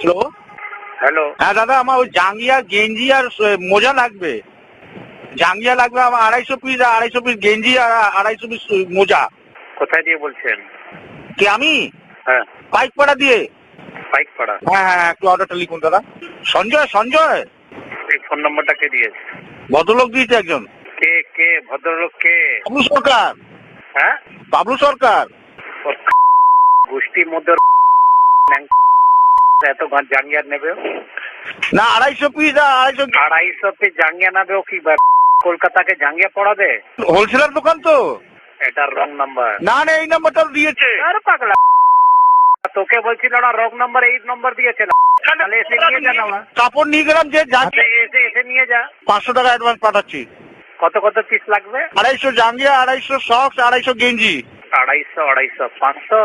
Hello hello. হ্যাঁ দাদা আমার ওই জাঙ্গিয়া গেঞ্জি আর মোজা লাগবে। জাঙ্গিয়া লাগবে আমার আড়াইশো পিস আর আড়াইশো পিস গেঞ্জি আর আড়াইশো পিস মোজা। কোথায় দিয়ে বলছেন? কি আমি? হ্যাঁ। বাইক পাড়া দিয়ে। বাইক পাড়া। হ্যাঁ হ্যাঁ হ্যাঁ, একটু অর্ডারটা লিখুন দাদা। সঞ্জয় সঞ্জয়! এই ফোন নম্বরটা কে দিয়েছে? ভদ্রলোক দিয়েছে একজন। কে কে ভদ্রলোক কে? বাবলু সরকার। হ্যাঁ? বাবলু সরকার। ওর গোষ্ঠীর মধ্যে এত জাঙ্গিয়া নেবে? না আড়াইশো পিস আড়াইশো আড়াইশো পিস জাঙ্গিয়া নেবে ও কি কলকাতাকে জাঙ্গিয়া পড়াবে? হোলসেলার দোকান তো। এটা রং নাম্বার। না না এই নাম্বারটা দিয়েছে। আরে পাগলা। তোকে বলছিল না রং নাম্বার এই নম্বর দিয়েছে তাহলে এসে নিয়ে যা না। কাপড় নিয়ে গেলাম যে যাচ্ছে আচ্ছা, এসে এসে নিয়ে যা। পাঁচশো টাকা অ্যাডভান্স পাঠাচ্ছি। কত কত পিস লাগবে? আড়াইশো জাঙ্গিয়া আড়াইশো সক্স আড়াইশো গেঞ্জি। আড়াইশো আড়াইশো পাঁচশো।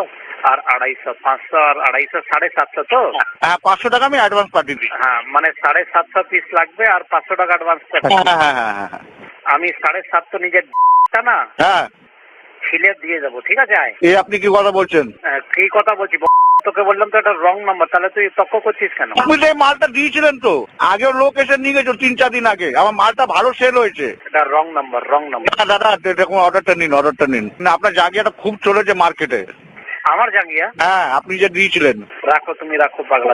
আর আড়াইশো পাঁচশো আর আড়াইশো সাড়ে সাতশো তো? হ্যাঁ পাঁচশো টাকা আমি অ্যাডভান্স পাঠিয়ে দিই হ্যাঁ মানে সাড়ে সাতশো পিস লাগবে আর পাঁচশো টাকা অ্যাডভান্স হ্যাঁ হ্যাঁ হ্যাঁ হ্যাঁ আমি সাড়ে সাতশো নিজের না হ্যাঁ। ছিলে দিয়ে যাব ঠিক আছে? এই আপনি কি কথা বলছেন? কি কথা বলছি? তোকে বললাম তো এটা রং নাম্বার তাহলে তুই তক্ক করছিস কেন? আপনি তো মালটা দিয়েছিলেন তো আগেও লোক এসে নিয়ে গেছো তিন চার দিন আগে আমার মালটা ভালো সেল হয়েছে। এটা রং নাম্বার রং নাম্বার দাদা দেখুন অর্ডারটা নিন অর্ডারটা নিন। আপনার জায়গাটা খুব চলেছে মার্কেটে আমার জাঙ্গিয়া? হ্যাঁ আপনি যে দিয়েছিলেন। রাখো তুমি রাখো পাগলা।